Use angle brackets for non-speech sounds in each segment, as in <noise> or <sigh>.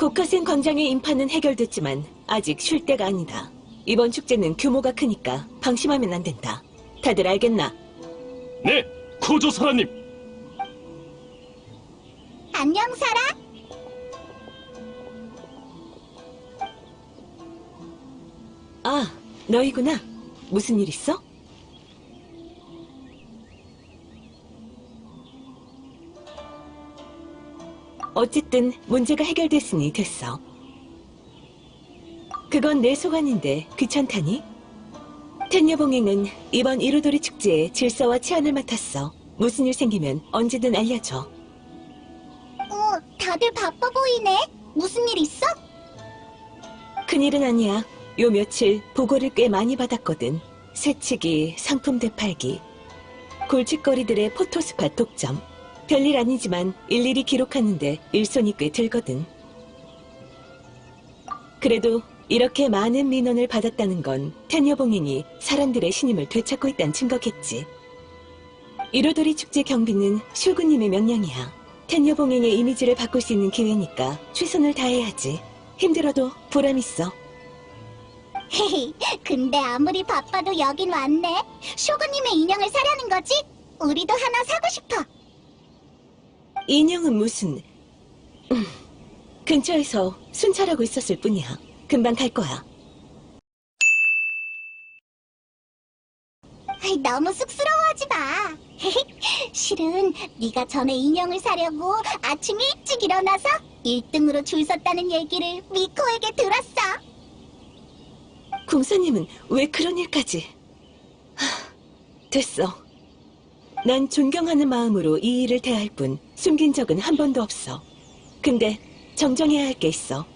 고카센 광장의 인파는 해결됐지만 아직 쉴 때가 아니다. 이번 축제는 규모가 크니까 방심하면 안 된다. 다들 알겠나? 네, 코조사라님. 안녕, 사라. 아, 너희구나. 무슨 일 있어? 어쨌든 문제가 해결됐으니 됐어. 그건 내 소관인데 귀찮다니? 텐녀봉행은 이번 이루도리 축제의 질서와 치안을 맡았어. 무슨 일 생기면 언제든 알려줘. 어, 다들 바빠 보이네. 무슨 일 있어? 큰일은 아니야. 요 며칠 보고를 꽤 많이 받았거든. 새치기, 상품 되팔기, 골칫거리들의 포토스팟 독점. 별일 아니지만 일일이 기록하는데 일손이 꽤 들거든. 그래도 이렇게 많은 민원을 받았다는 건 텐녀봉행이 사람들의 신임을 되찾고 있다는 증거겠지. 이로도리 축제 경비는 슈구님의 명령이야. 텐녀봉행의 이미지를 바꿀 수 있는 기회니까 최선을 다해야지. 힘들어도 보람 있어. 헤헤, 근데 아무리 바빠도 여긴 왔네. 쇼그님의 인형을 사려는 거지? 우리도 하나 사고 싶어. 인형은 무슨... 음, 근처에서 순찰하고 있었을 뿐이야. 금방 갈 거야. 아이, 너무 쑥스러워하지 마. <laughs> 실은 네가 전에 인형을 사려고 아침 일찍 일어나서 1등으로 줄 섰다는 얘기를 미코에게 들었어. 궁사님은 왜 그런 일까지... 하, 됐어. 난 존경하는 마음으로 이 일을 대할 뿐 숨긴 적은 한 번도 없어. 근데 정정해야 할 게 있어.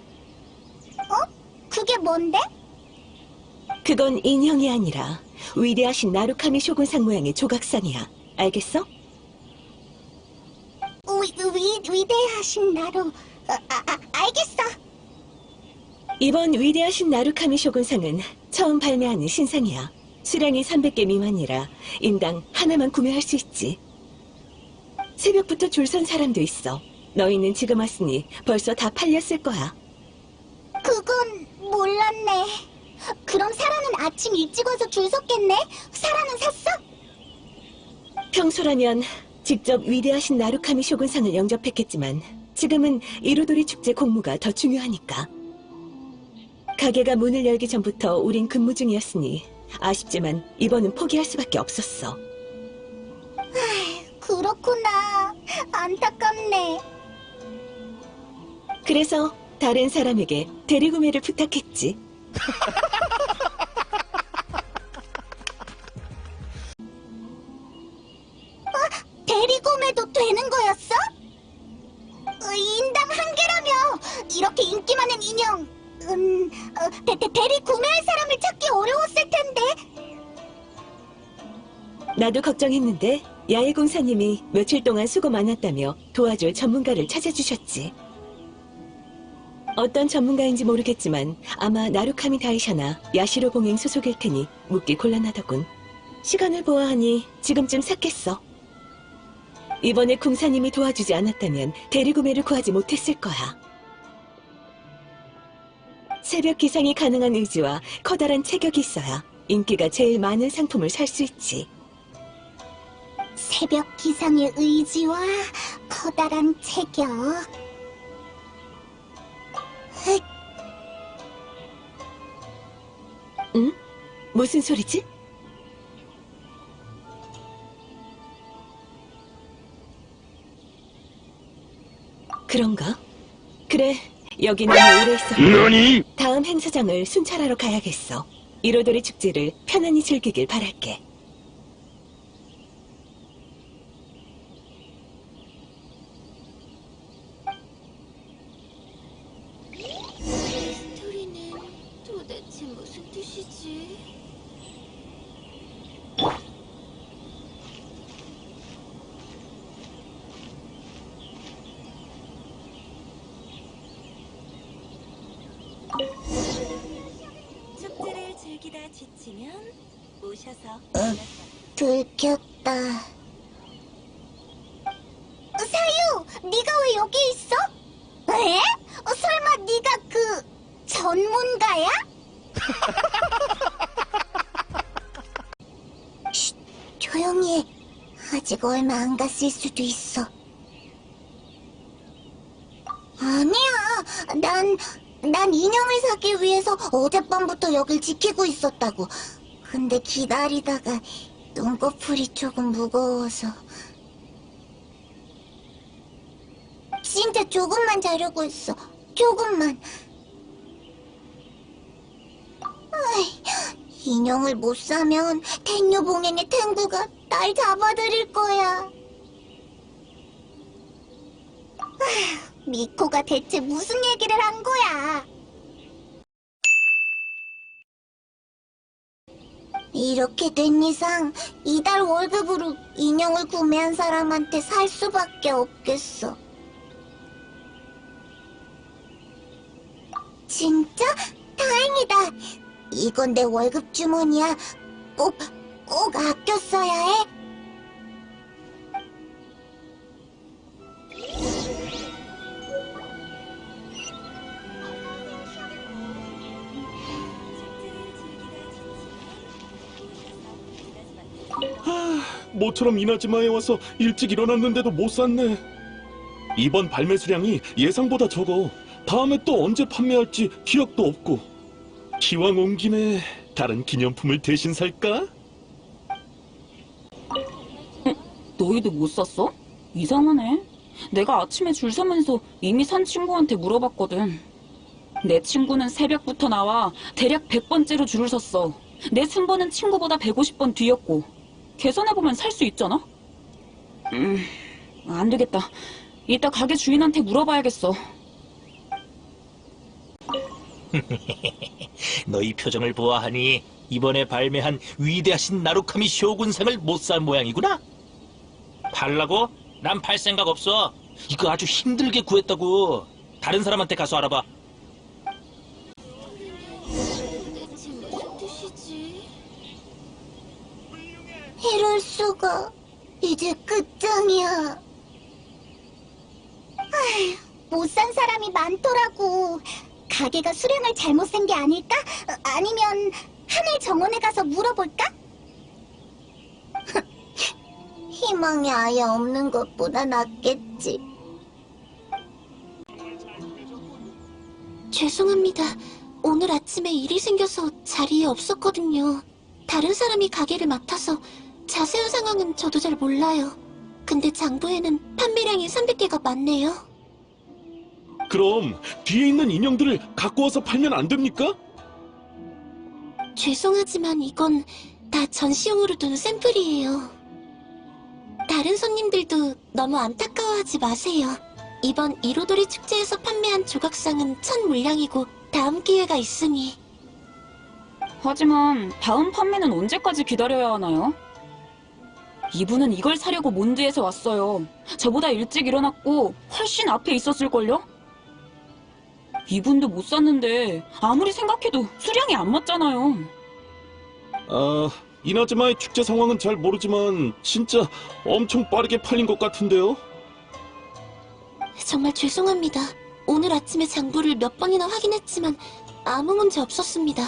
그게 뭔데? 그건 인형이 아니라 위대하신 나루카미 쇼군상 모양의 조각상이야. 알겠어? 위, 위, 위대하신 나로. 어, 아, 아, 알겠어. 이번 위대하신 나루카미 쇼군상은 처음 발매하는 신상이야. 수량이 300개 미만이라 인당 하나만 구매할 수 있지. 새벽부터 줄 선 사람도 있어. 너희는 지금 왔으니 벌써 다 팔렸을 거야. 그건 몰랐네. 그럼 사라는 아침 일찍 와서 줄 섰겠네? 사라는 샀어? 평소라면 직접 위대하신 나루카미 쇼군상을 영접했겠지만 지금은 이루도리 축제 공무가 더 중요하니까. 가게가 문을 열기 전부터 우린 근무 중이었으니 아쉽지만 이번은 포기할 수밖에 없었어. 그렇구나. 안타깝네. 그래서 다른 사람에게 대리구매를 부탁했지. 대리구매도 되는 거였어? 어, 인당 한 개라며 이렇게 인기 많은 인형 음, 어, 대, 대, 대리 구매할 사람을 찾기 어려웠을 나도 걱정했는데 야외 공사님이 며칠 동안 수고 많았다며 도와줄 전문가를 찾아주셨지. 어떤 전문가인지 모르겠지만 아마 나루카미 다이샤나 야시로 봉행 소속일 테니 묻기 곤란하더군. 시간을 보아하니 지금쯤 샀겠어. 이번에 공사님이 도와주지 않았다면 대리구매를 구하지 못했을 거야. 새벽 기상이 가능한 의지와 커다란 체격이 있어야 인기가 제일 많은 상품을 살 수 있지. 새벽 기상의 의지와 커다란 체격 흑, 응? 무슨 소리지? 그런가? 그래, 여기 너무 오래 있었고 너니? 다음 행사장을 순찰하러 가야겠어. 이로도리 축제를 편안히 즐기길 바랄게. 스토리는 도대체 무슨 뜻이지? 축제를 즐기다 지치면 오셔서 들켰다 사유 네가 왜 여기 있어? 에? 어, 설마 그 전문가야? <laughs> 쉿, 조용히 해. 아직 얼마 안 갔을 수도 있어. 아니야. 난, 난 인형을 사기 위해서 어젯밤부터 여길 지키고 있었다고. 근데 기다리다가 눈꺼풀이 조금 무거워서. 진짜 조금만 자려고 했어. 조금만. 아이, 인형을 못 사면 텐유봉행의 탱구가 날 잡아들일 거야. 아휴, 미코가 대체 무슨 얘기를 한 거야? 이렇게 된 이상 이달 월급으로 인형을 구매한 사람한테 살 수밖에 없겠어. 진짜? 다행이다. 이건 내 월급 주머니야. 꼭, 꼭 아껴 써야 해. 모처럼 이나즈마에 와서 일찍 일어났는데도 못 샀네. 이번 발매 수량이 예상보다 적어. 다음에 또 언제 판매할지 기억도 없고. 기왕 온 김에 다른 기념품을 대신 살까? 너희도 못 샀어? 이상하네. 내가 아침에 줄 서면서 이미 산 친구한테 물어봤거든. 내 친구는 새벽부터 나와 대략 100번째로 줄을 섰어. 내 순번은 친구보다 150번 뒤였고. 계산해보면 살 수 있잖아? 음, 안 되겠다. 이따 가게 주인한테 물어봐야겠어. <laughs> 너희 표정을 보아하니 이번에 발매한 위대하신 나루카미 쇼군상을 못 살 모양이구나. 팔라고? 난 팔 생각 없어. 이거 아주 힘들게 구했다고. 다른 사람한테 가서 알아봐. 수가. 이제 끝장이야. 못산 사람이 많더라고. 가게가 수량을 잘못 센 게 아닐까? 어, 아니면 하늘 정원에 가서 물어볼까? <laughs> 희망이 아예 없는 것보다 낫겠지. 죄송합니다. 오늘 아침에 일이 생겨서 자리에 없었거든요. 다른 사람이 가게를 맡아서 자세한 상황은 저도 잘 몰라요. 근데 장부에는 판매량이 300개가 많네요. 그럼 뒤에 있는 인형들을 갖고 와서 팔면 안 됩니까? 죄송하지만 이건 다 전시용으로 둔 샘플이에요. 다른 손님들도 너무 안타까워하지 마세요. 이번 이로도리 축제에서 판매한 조각상은 첫 물량이고 다음 기회가 있으니 하지만 다음 판매는 언제까지 기다려야 하나요? 이분은 이걸 사려고 몬드에서 왔어요. 저보다 일찍 일어났고 훨씬 앞에 있었을걸요? 이분도 못 샀는데 아무리 생각해도 수량이 안 맞잖아요. 아, 이나즈마의 축제 상황은 잘 모르지만 진짜 엄청 빠르게 팔린 것 같은데요. 정말 죄송합니다. 오늘 아침에 장부를 몇 번이나 확인했지만 아무 문제 없었습니다.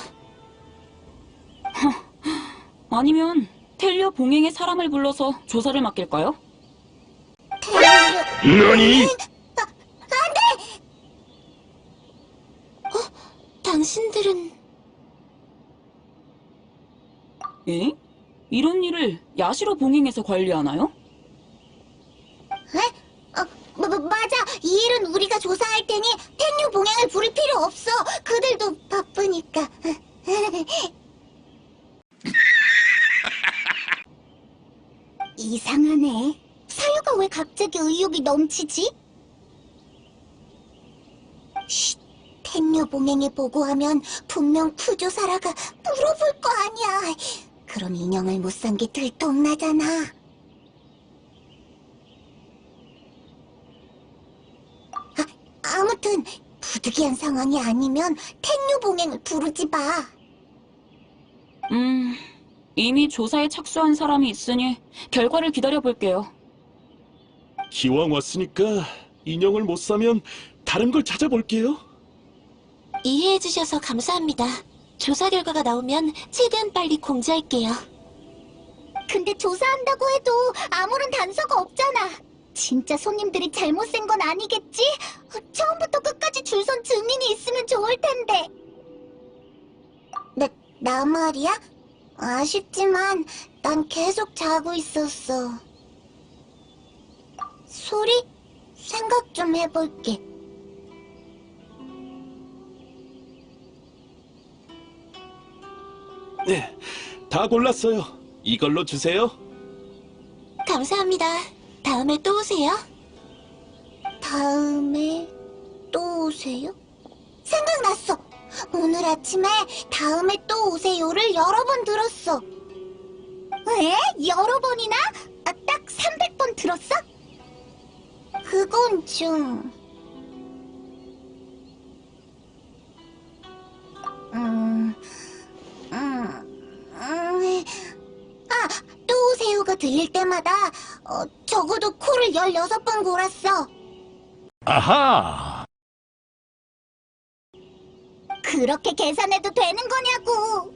<laughs> 아니면 텔리어 봉행의 사람을 불러서 조사를 맡길까요? 너니? 당신들은 에? 이런 일을 야시로 봉행에서 관리하나요? 어, 뭐, 뭐, 맞아. 이 일은 우리가 조사할 테니 텐유 봉행을 부를 필요 없어. 그들도 바쁘니까. 이상하네. 사유가 왜 갑자기 의욕이 넘치지? 쉿, 텐유 봉행에 보고하면 분명 쿠조사라가 물어볼 거 아니야. 그럼 인형을 못 산 게 들통나잖아. 아무튼 부득이한 상황이 아니면 텐유 봉행을 부르지 마. 음, 이미 조사에 착수한 사람이 있으니 결과를 기다려볼게요. 기왕 왔으니까 인형을 못 사면 다른 걸 찾아볼게요. 이해해주셔서 감사합니다. 조사 결과가 나오면 최대한 빨리 공지할게요. 근데 조사한다고 해도 아무런 단서가 없잖아. 진짜 손님들이 잘못 센 건 아니겠지? 처음부터 끝까지 줄 선 증인이 있으면 좋을 텐데. 나, 나 말이야? 아쉽지만 난 계속 자고 있었어. 소리? 생각 좀 해볼게. 네, 다 골랐어요. 이걸로 주세요. 감사합니다. 다음에 또 오세요. 다음에 또 오세요? 생각났어. 오늘 아침에 다음에 또 오세요를 여러 번 들었어. 왜? 여러 번이나? 아, 딱 300번 들었어? 그건 좀... 음... 음... 음... 아, 또 오세요가 들릴 때마다 어, 적어도 코를 16번 골았어. 아하! 그렇게 계산해도 되는 거냐고.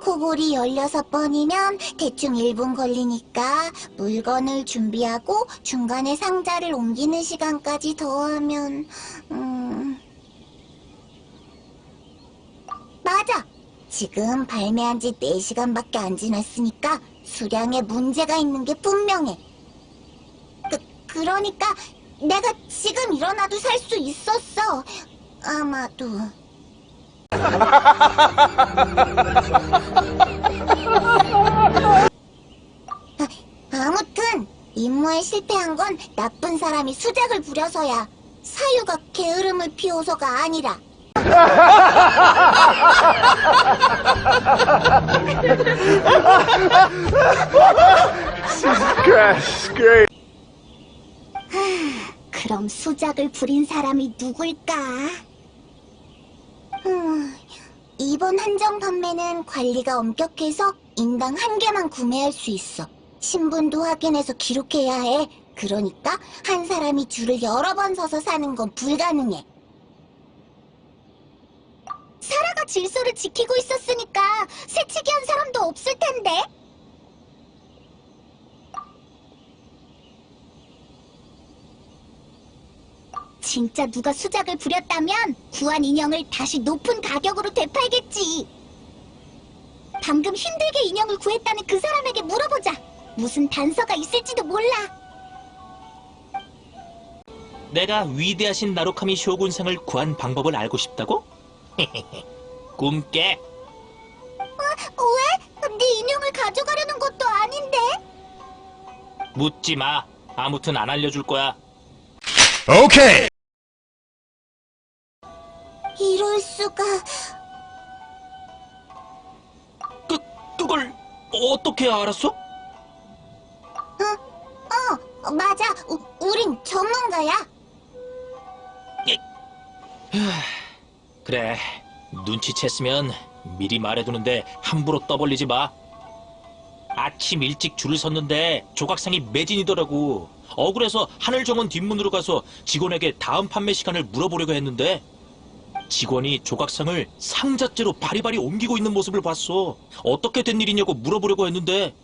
코골이 16번이면 대충 1분 걸리니까 물건을 준비하고 중간에 상자를 옮기는 시간까지 더하면, 음. 맞아! 지금 발매한 지 4시간밖에 안 지났으니까 수량에 문제가 있는 게 분명해. 그, 그러니까 내가 지금 일어나도 살 수 있었어. 아마도. 아, 아무튼 임무에 실패한 건 나쁜 사람이 수작을 부려서야 사유가 게으름을 피워서가 아니라 그럼 수작을 부린 사람이 누굴까? 음, 이번 한정 판매는 관리가 엄격해서 인당 한 개만 구매할 수 있어. 신분도 확인해서 기록해야 해. 그러니까 한 사람이 줄을 여러 번 서서 사는 건 불가능해. 사라가 질서를 지키고 있었으니까 새치기 한 사람도 없을 텐데. 진짜 누가 수작을 부렸다면 구한 인형을 다시 높은 가격으로 되팔겠지. 방금 힘들게 인형을 구했다는 그 사람에게 물어보자. 무슨 단서가 있을지도 몰라. 내가 위대하신 나루카미 쇼군상을 구한 방법을 알고 싶다고? <laughs> 꿈깨. 왜? 네 인형을 가져가려는 것도 아닌데. 묻지 마. 아무튼 안 알려줄 거야. 이 럴 수가. 그, 그걸 어떻게 알았어? 어, 맞아. 우, 우린 전문가야. <sighs> 그래. 눈치챘으면 미리 말해두는데 함부로 떠벌리지 마. 아침 일찍 줄을 섰는데 조각상이 매진이더라고. 억울해서 하늘정원 뒷문으로 가서 직원에게 다음 판매 시간을 물어보려고 했는데 직원이 조각상을 상자째로 바리바리 옮기고 있는 모습을 봤어. 어떻게 된 일이냐고 물어보려고 했는데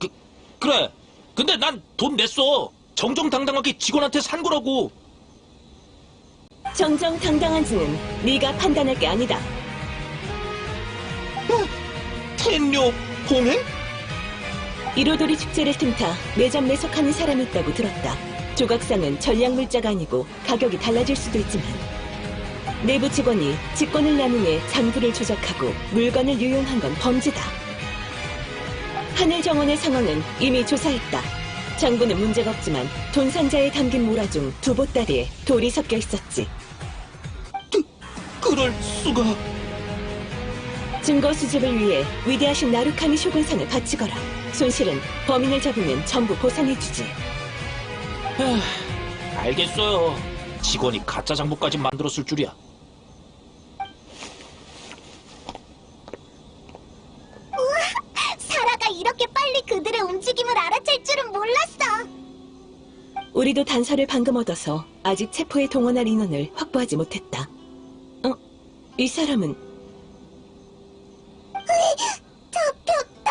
그, 그래. 근데 난 돈 냈어. 정정당당하게 직원한테 산 거라고. 정정당당한지는 네가 판단할 게 아니다. 텐료 봉행? 이로돌이 축제를 틈타 매점 매석하는 사람이 있다고 들었다. 조각상은 전략 물자가 아니고 가격이 달라질 수도 있지만 내부 직원이 직권을 남용해 장부를 조작하고 물건을 유용한 건 범죄다. 하늘 정원의 상황은 이미 조사했다. 장부는 문제가 없지만 돈 상자에 담긴 모라 중 두 보따리에 돌이 섞여 있었지. 그럴 수가. 증거 수집을 위해 위대하신 나루카미 쇼군상을 바치거라. 손실은 범인을 잡으면 전부 보상해주지. 알겠어요. 직원이 가짜 장부까지 만들었을 줄이야. 단서를 방금 얻어서 아직 체포에 동원할 인원을 확보하지 못했다. 어? 이 사람은 <laughs> 잡혔다.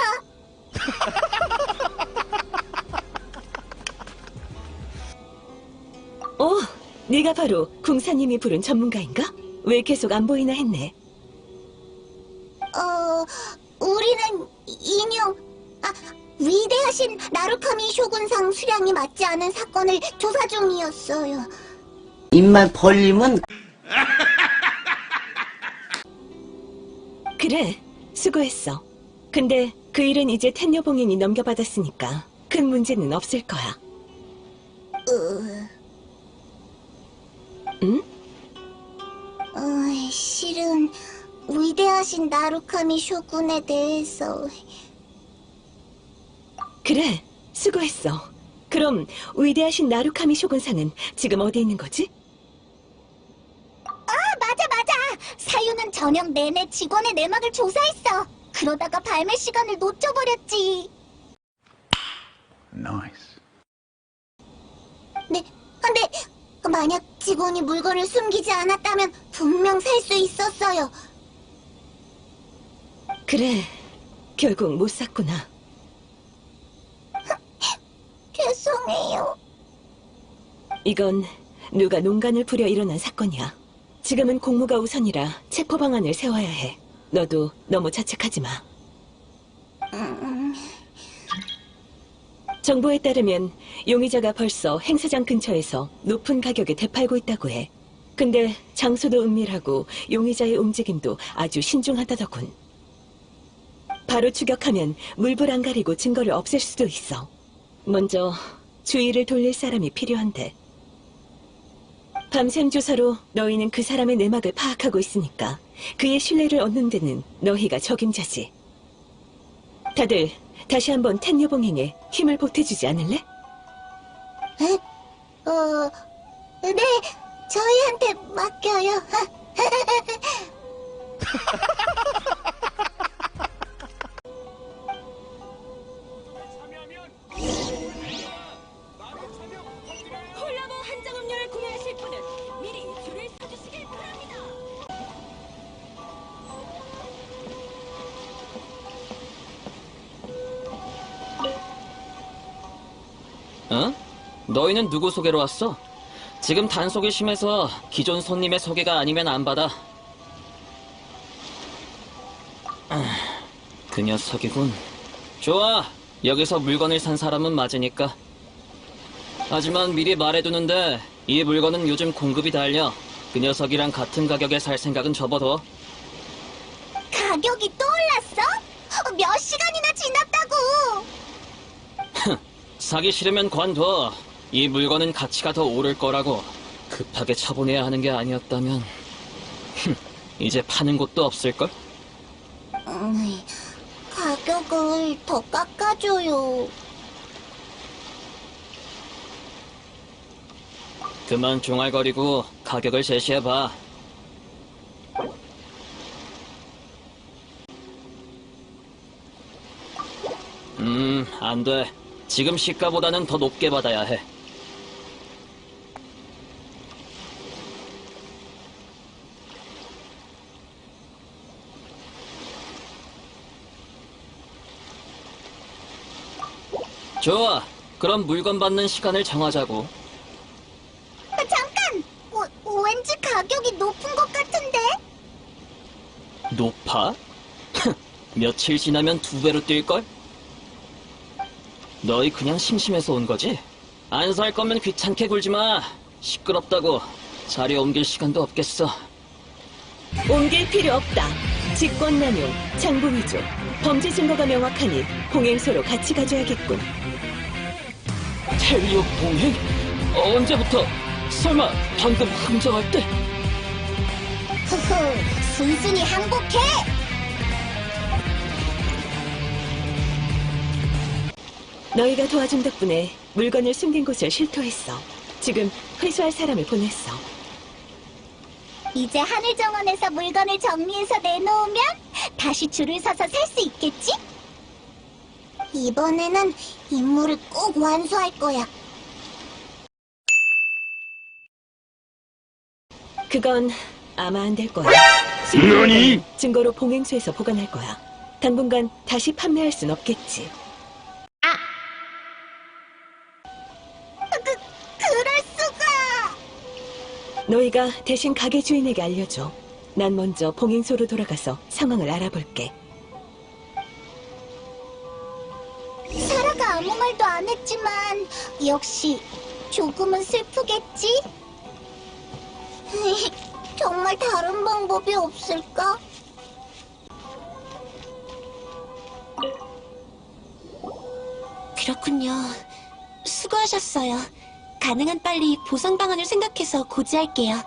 <laughs> 어, 네가 바로 궁사님이 부른 전문가인가? 왜 계속 안 보이나 했네. 어, 우리는 인용, 아, 위대하신 나루카미 쇼군상 수량이 맞지 않은 사건을 조사 중이었어요. 입만 벌리면 <laughs> 그래, 수고했어. 근데 그 일은 이제 텐녀 봉인이 넘겨받았으니까 큰 문제는 없을 거야. 으, 응? 어, 실은 위대하신 나루카미 쇼군에 대해서 그래, 수고했어. 그럼 위대하신 나루카미 쇼군상은 지금 어디 있는 거지? 아, 맞아, 맞아. 사유는 저녁 내내 직원의 내막을 조사했어. 그러다가 발매 시간을 놓쳐버렸지. Nice. 네, 근데 만약 직원이 물건을 숨기지 않았다면 분명 살 수 있었어요. 그래, 결국 못 샀구나. 죄송해요. 이건 누가 농간을 부려 일어난 사건이야. 지금은 공무가 우선이라 체포 방안을 세워야 해. 너도 너무 자책하지 마. 음, 정보에 따르면 용의자가 벌써 행사장 근처에서 높은 가격에 되팔고 있다고 해. 근데 장소도 은밀하고 용의자의 움직임도 아주 신중하다더군. 바로 추격하면 물불 안 가리고 증거를 없앨 수도 있어. 먼저 주의를 돌릴 사람이 필요한데. 밤샘 조사로 너희는 그 사람의 내막을 파악하고 있으니까 그의 신뢰를 얻는 데는 너희가 적임자지. 다들 다시 한번 텐녀봉행에 힘을 보태주지 않을래? 어, 네, 저희한테 맡겨요. <laughs> <laughs> 어? 너희는 누구 소개로 왔어? 지금 단속이 심해서 기존 손님의 소개가 아니면 안 받아. 아, <clears throat> 그 녀석이군. 좋아. 여기서 물건을 산 사람은 맞으니까. 하지만 미리 말해두는데 이 물건은 요즘 공급이 달려. 그 녀석이랑 같은 가격에 살 생각은 접어둬. 가격이 또 올랐어? 어, 몇 시간이나 지났다고? 사기 싫으면 관둬. 이 물건은 가치가 더 오를 거라고. 급하게 처분해야 하는 게 아니었다면. 흠, 이제 파는 곳도 없을걸? 음, 가격을 더 깎아줘요. 그만 종알거리고 가격을 제시해봐. 음, 안 돼. 지금 시가보다는 더 높게 받아야 해. 좋아. 그럼 물건 받는 시간을 정하자고. 아, 잠깐! 어, 왠지 가격이 높은 것 같은데? 높아? <laughs> 며칠 지나면 두 배로 뛸걸? 너희 그냥 심심해서 온 거지? 안 살 거면 귀찮게 굴지 마. 시끄럽다고. 자리 옮길 시간도 없겠어. 옮길 필요 없다. 직권남용, 장부 위조, 범죄 증거가 명확하니 봉행소로 같이 가줘야겠군. 테리오 봉행? 언제부터? 설마 방금 흥정할 때? 흐흐, 순순히 항복해! 너희가 도와준 덕분에 물건을 숨긴 곳을 실토했어. 지금 회수할 사람을 보냈어. 이제 하늘 정원에서 물건을 정리해서 내놓으면 다시 줄을 서서 살 수 있겠지? 이번에는 임무를 꼭 완수할 거야. 그건 아마 안 될 거야. 너니? 증거로 봉행소에서 보관할 거야. 당분간 다시 판매할 순 없겠지. 너희가 대신 가게 주인에게 알려줘. 난 먼저 봉행소로 돌아가서 상황을 알아볼게. 사라가 아무 말도 안 했지만 역시 조금은 슬프겠지? <laughs> 정말 다른 방법이 없을까? 그렇군요. 수고하셨어요. 가능한 빨리 보상 방안을 생각해서 고지할게요.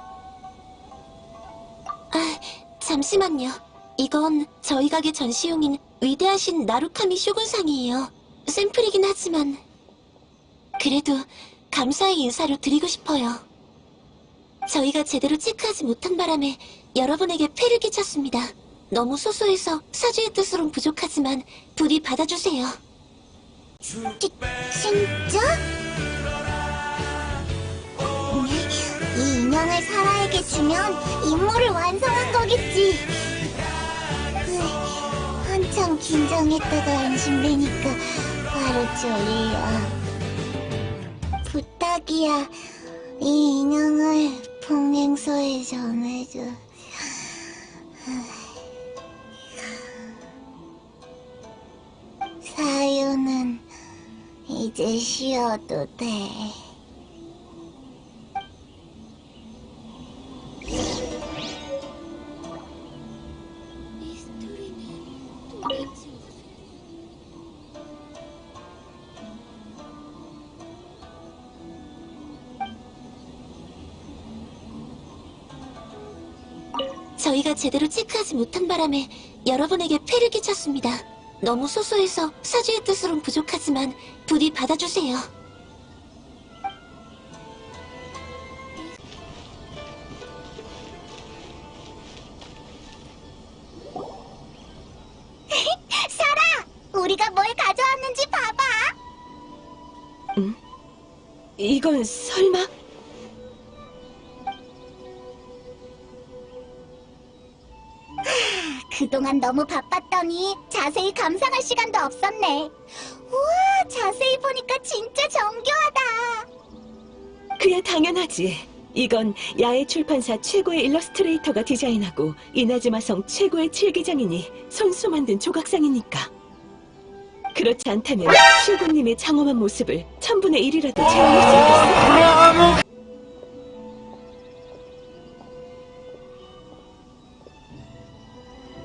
아, 잠시만요. 이건 저희 가게 전시용인 위대하신 나루카미 쇼군상이에요. 샘플이긴 하지만 그래도 감사의 인사로 드리고 싶어요. 저희가 제대로 체크하지 못한 바람에 여러분에게 폐를 끼쳤습니다. 너무 소소해서 사주의 뜻으론 부족하지만 부디 받아주세요. 지, 진짜? 사라에게 주면 임무를 완성한 거겠지. 으, 한참 긴장했다가 안심되니까 바로 졸려. 부탁이야. 이 인형을 봉행소에 전해줘. 사유는 이제 쉬어도 돼. 저희가 제대로 체크하지 못한 바람에 여러분에게 폐를 끼쳤습니다. 너무 소소해서 사주의 뜻으론 부족하지만 부디 받아주세요. 너무 바빴더니 자세히 감상할 시간도 없었네. 우와, 자세히 보니까 진짜 정교하다. 그야 당연하지. 이건 야외 출판사 최고의 일러스트레이터가 디자인하고 이나즈마성 최고의 칠기장인이 손수 만든 조각상이니까. 그렇지 않다면 슈군님의 장엄한 모습을 천분의 일이라도 체험할 수 있겠어.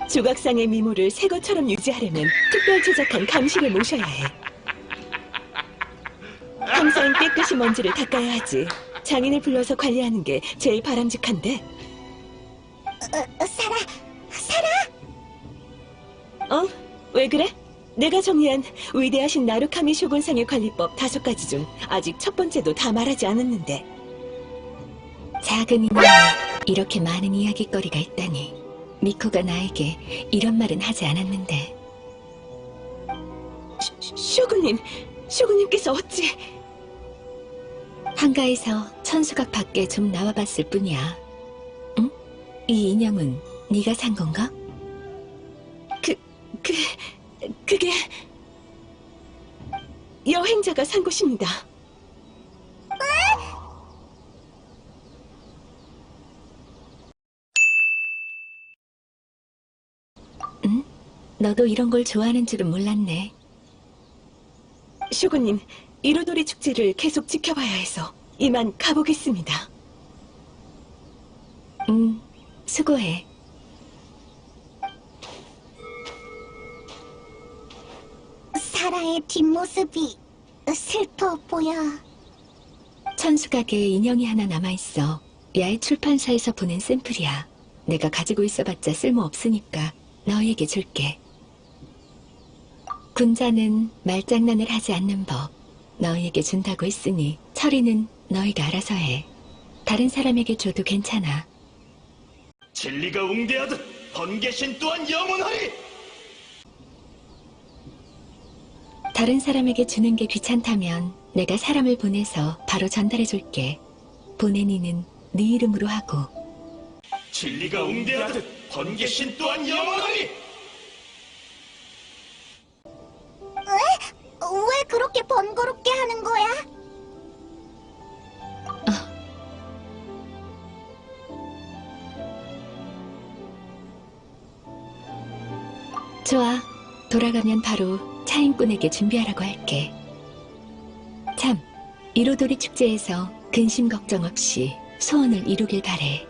조각상의 미모를 새 것처럼 유지하려면 특별 제작한 감시를 모셔야 해. 항상 깨끗이 먼지를 닦아야 하지. 장인을 불러서 관리하는 게 제일 바람직한데. 어, 어, 사라, 사라! 어? 왜 그래? 내가 정리한 위대하신 나루카미 쇼군상의 관리법 다섯 가지 중 아직 첫 번째도 다 말하지 않았는데. 작은 인형에 이렇게 많은 이야기거리가 있다니. 미코가 나에게 이런 말은 하지 않았는데. 쇼군님, 쇼군님께서 어찌... 한가에서 천수각 밖에 좀 나와봤을 뿐이야. 응? 이 인형은 네가 산 건가? 그, 그, 그게... 여행자가 산 곳입니다. 응? 너도 이런 걸 좋아하는 줄은 몰랐네. 쇼군님, 이로도리 축제를 계속 지켜봐야 해서 이만 가보겠습니다. 응, 수고해. 사라의 뒷모습이 슬퍼 보여. 천수각에 인형이 하나 남아있어. 야외 출판사에서 보낸 샘플이야. 내가 가지고 있어봤자 쓸모없으니까 너희에게 줄게. 군자는 말장난을 하지 않는 법. 너희에게 준다고 했으니 처리는 너희가 알아서 해. 다른 사람에게 줘도 괜찮아. 진리가 웅대하듯 번개신 또한 영원하리! 다른 사람에게 주는 게 귀찮다면 내가 사람을 보내서 바로 전달해 줄게. 보내니는 네 이름으로 하고 진리가 웅대하듯 번개신 또한 영원하리! 그렇게 번거롭게 하는 거야? 좋아. 돌아가면 바로 차인꾼에게 준비하라고 할게. 참, 이로돌이 축제에서 근심 걱정 없이 소원을 이루길 바래.